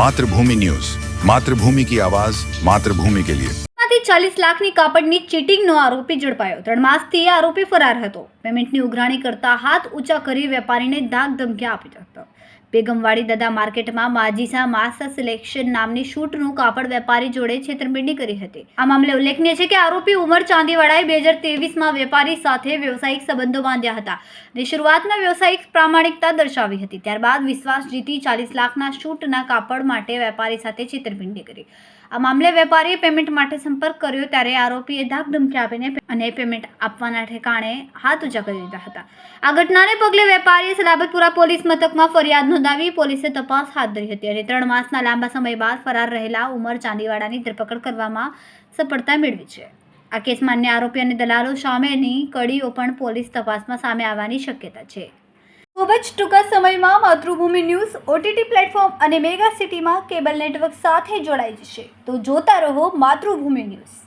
Mathrubhumi news. Mathrubhumi કી આવાજ, માતૃભૂમિ કે લિયે. ચાલીસ લાખની કાપડની ચીટિંગનો આરોપી ઝડપાયો. ત્રણ માસથી એ આરોપી ફરાર હતો. પેમેન્ટની ઉઘરાણી કરતા હાથ ઊંચા કરી વેપારીને ધાક ધમકી આપી હતો. બેગમવાડી દદા માર્કેટમાં માજીસા માસ સિલેક્શન નામની શૂટનું કાપડ વેપારી જોડે છેતરપિંડી કરી હતી. આ મામલે ઉલ્લેખનીય છે કે આરોપી ઉમર ચાંદીવાળાએ બે હજાર તેવીસમાં વેપારી સાથે વ્યવસાયિક સંબંધો બાંધ્યા હતા. અને શરૂઆતમાં વ્યવસાયિક પ્રામાણિકતા દર્શાવી હતી. ત્યારબાદ વિશ્વાસ જીતી ચાલીસ લાખના શૂટના કાપડ માટે વેપારી સાથે છેતરપિંડી કરી. આ મામલે વેપારીએ પેમેન્ટ માટે સંપર્ક કર્યો ત્યારે આરોપીએ ધાક ધમકી આપીને અને પેમેન્ટ આપવાના ઠેકાણે હાથ ઊંચા કરી દીધા હતા. આ ઘટનાને પગલે વેપારીએ સલાબતપુરા પોલીસ મથકમાં ફરિયાદ નોંધાવી પોલીસે તપાસ હાથ ધરી હતી અને ત્રણ માસના લાંબા સમય બાદ ફરાર રહેલા ઉમર ચાંદીવાડાની ધરપકડ કરવામાં સફળતા મેળવી છે. આ કેસમાં અન્ય આરોપી અને દલાલો સામેની કડીઓ પણ પોલીસ તપાસમાં સામે આવવાની શક્યતા છે. ખૂબ જ ટૂંકા સમયમાં માતૃભૂમિ ન્યૂઝ, ઓટીટી પ્લેટફોર્મ અને મેગા સિટીમાં કેબલ નેટવર્ક સાથે જોડાઈ જશે. તો જોતા રહો માતૃભૂમિ ન્યૂઝ.